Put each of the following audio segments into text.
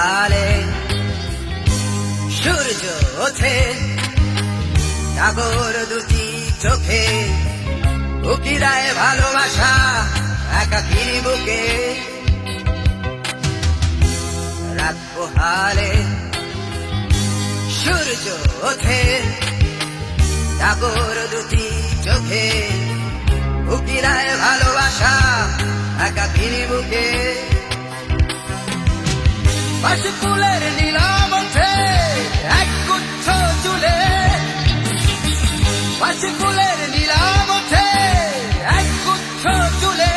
ঢালে সূর্য ওঠে, সাগর দুটি চোখে উকিরায় ভালোবাসা একা একাকির বুকে। রাত পোহালে সূর্য ওঠে, সাগর দুটি চোখে উকিরায় ভালোবাসা একা একাকির বুকে। ফুলের নিলাম ওঠে এক গুচ্ছ চুলে। ফুলের নিলাম ওঠে এক গুচ্ছ চুলে।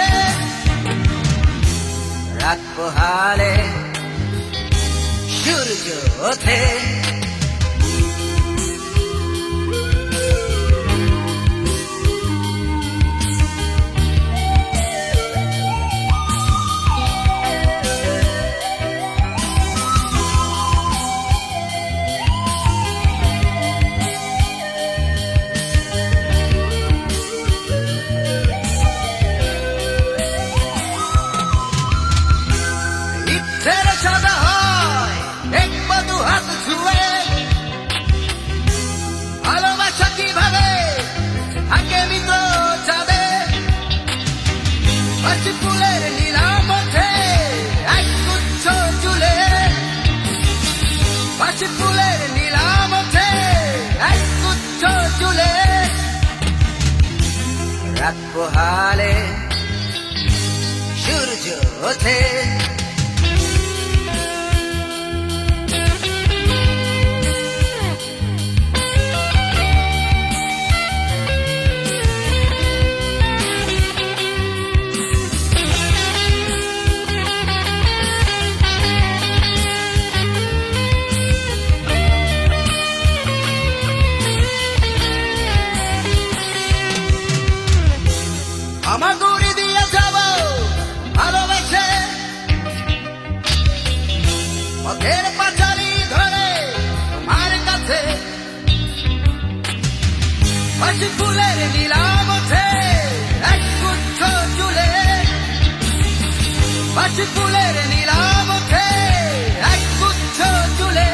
রাত সূর্য ওঠে। রাত পোহালে সূর্য ওঠে। আমার দড়ি দিয়ে যাব ভালোবেসে। পথের পাঁচালি ধরে তোমার কাছে। হাসি ফুলের নিলাম ওঠে এক গুচ্ছ চুলে। হাসি ফুলের নিলাম ওঠে এক গুচ্ছ চুলে।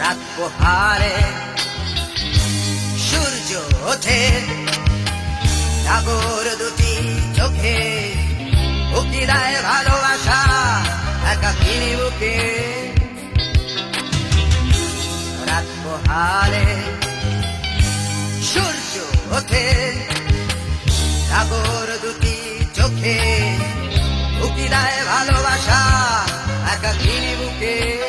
রাত পোহারে সূর্য সাগর দুটি চোখে। উকিরায় ভালোবাসা একাকিনী বুকে। রাত পোহালে সূর্য ওঠে। সাগর দুটি চোখে। উকিরায় ভালোবাসা একাকিনী বুকে।